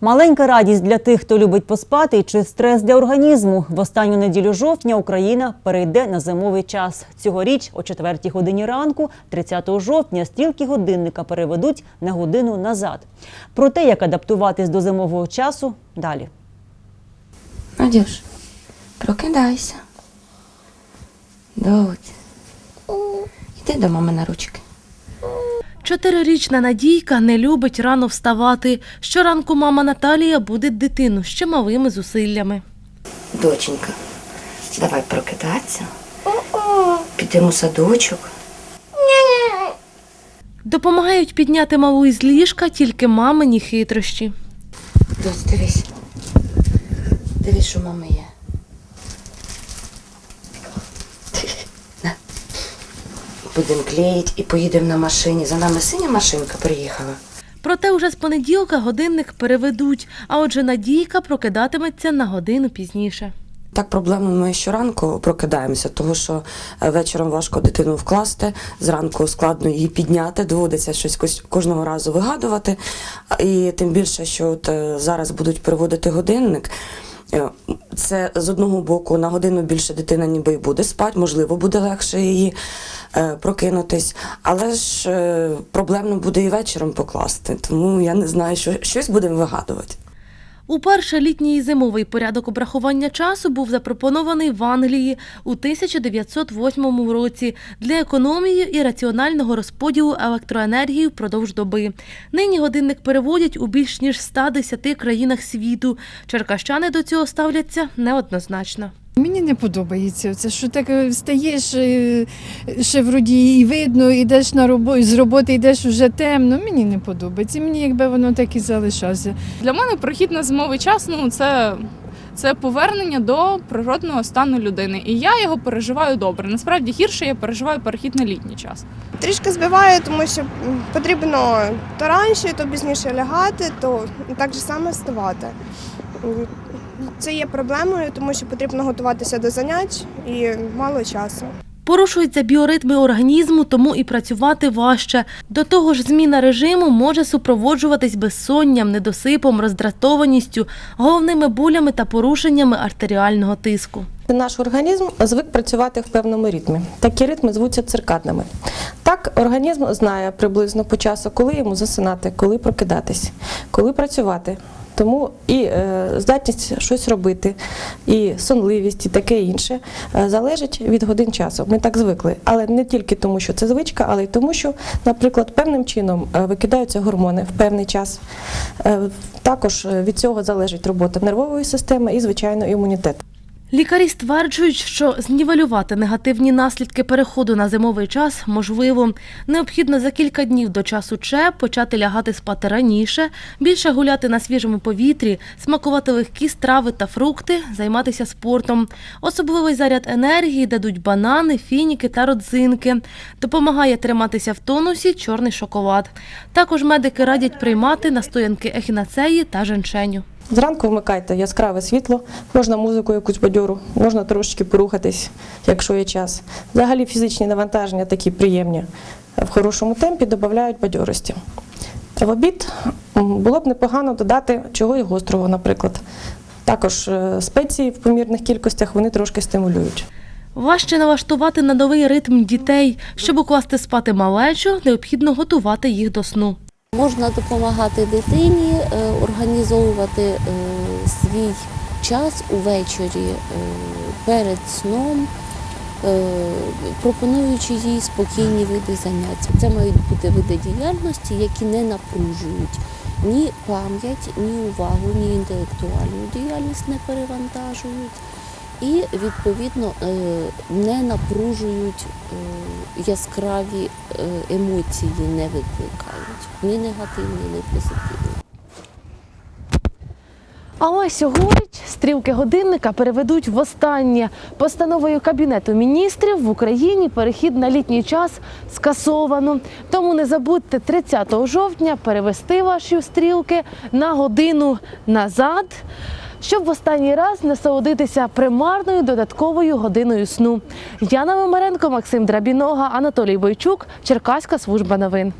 Маленька радість для тих, хто любить поспати, чи стрес для організму. В останню неділю жовтня Україна перейде на зимовий час. Цьогоріч о 4 годині ранку, 30 жовтня, стрілки годинника переведуть на годину назад. Про те, як адаптуватись до зимового часу, далі. Надюш, прокидайся. Додь. Іди до мами на ручки. Чотирирічна Надійка не любить рано вставати. Щоранку мама Наталія буде дитину з чималими зусиллями. Доченька, давай прокидатися. Підемо в садочок. Допомагають підняти малу із ліжка тільки мамині хитрощі. Дось, дивись. Дивись, що мами є. Будемо клеїти і поїдемо на машині. За нами синя машинка приїхала. Проте уже з понеділка годинник переведуть, а отже Надійка прокидатиметься на годину пізніше. Так проблемно ми щоранку прокидаємося, тому що е, вечором важко дитину вкласти, зранку складно її підняти, доводиться щось кожного разу вигадувати. І тим більше, що от е, зараз будуть переводити годинник. е, Це з одного боку на годину більше дитина ніби й буде спати, можливо, буде легше її прокинутись, але ж е, проблемно буде і вечором покласти. Тому я не знаю, що щось будемо вигадувати. Уперше літній і зимовий порядок обрахування часу був запропонований в Англії у 1908 році для економії і раціонального розподілу електроенергії впродовж доби. Нині годинник переводять у більш ніж 110 країнах світу. Черкащани до цього ставляться неоднозначно. Мені не подобається це, що так е, встаєш е, ще вроді і видно, йдеш на роботу, з роботи йдеш вже темно. Мені не подобається. Мені якби воно так і залишалося. Для мене прохід на зимовий час ну це, це повернення до природного стану людини. І я його переживаю добре. Насправді гірше я переживаю перехід на літній час. Трішки збиває, тому що потрібно то раніше, то пізніше лягати, то так же само вставати. Це є проблемою, тому що потрібно готуватися до занять і мало часу. Порушуються біоритми організму, тому і працювати важче. До того ж, зміна режиму може супроводжуватись безсонням, недосипом, роздратованістю, головними болями та порушеннями артеріального тиску. Наш організм звик працювати в певному ритмі. Такі ритми звуться циркадними. Так, організм знає приблизно по часу, коли йому засинати, коли прокидатись, коли працювати. Тому і е, здатність щось робити, і сонливість, і таке інше е, залежить від годин часу. Ми так звикли. Але не тільки тому, що це звичка, але й тому, що, наприклад, певним чином е, викидаються гормони в певний час. Також від цього залежить робота нервової системи і, звичайно, імунітет. Лікарі стверджують, що знівелювати негативні наслідки переходу на зимовий час можливо. Необхідно за кілька днів до часу ЧЕ почати лягати спати раніше, більше гуляти на свіжому повітрі, смакувати легкі страви та фрукти, займатися спортом. Особливий заряд енергії дадуть банани, фініки та родзинки. Допомагає триматися в тонусі чорний шоколад. Також медики радять приймати настоянки ехінацеї та женшеню. Зранку вмикайте яскраве світло, можна музику якусь бадьору, можна трошечки порухатись, якщо є час. Взагалі фізичні навантаження такі приємні. В хорошому темпі додають бадьорості. В обід було б непогано додати чогось гострого, наприклад. Також е, спеції в помірних кількостях вони трошки стимулюють. Важче налаштувати на новий ритм дітей. Щоб укласти спати малечу, необхідно готувати їх до сну. Можна допомагати дитині е, організовувати е, свій час увечері е, перед сном, пропонуючи їй спокійні види занять. Це мають бути види діяльності, які не напружують ні пам'ять, ні увагу, ні інтелектуальну діяльність не перевантажують. І відповідно е, не напружують е, яскраві е, емоції, не викликають ні негативні, ні позитивні. Але сьогодні стрілки годинника переведуть востаннє. Постановою Кабінету міністрів в Україні перехід на літній час скасовано. Тому не забудьте 30 жовтня перевести ваші стрілки на годину назад. Щоб в останній раз насолодитися примарною додатковою годиною сну. Яна Мамаренко, Максим Драбінога, Анатолій Бойчук, Черкаська служба новин.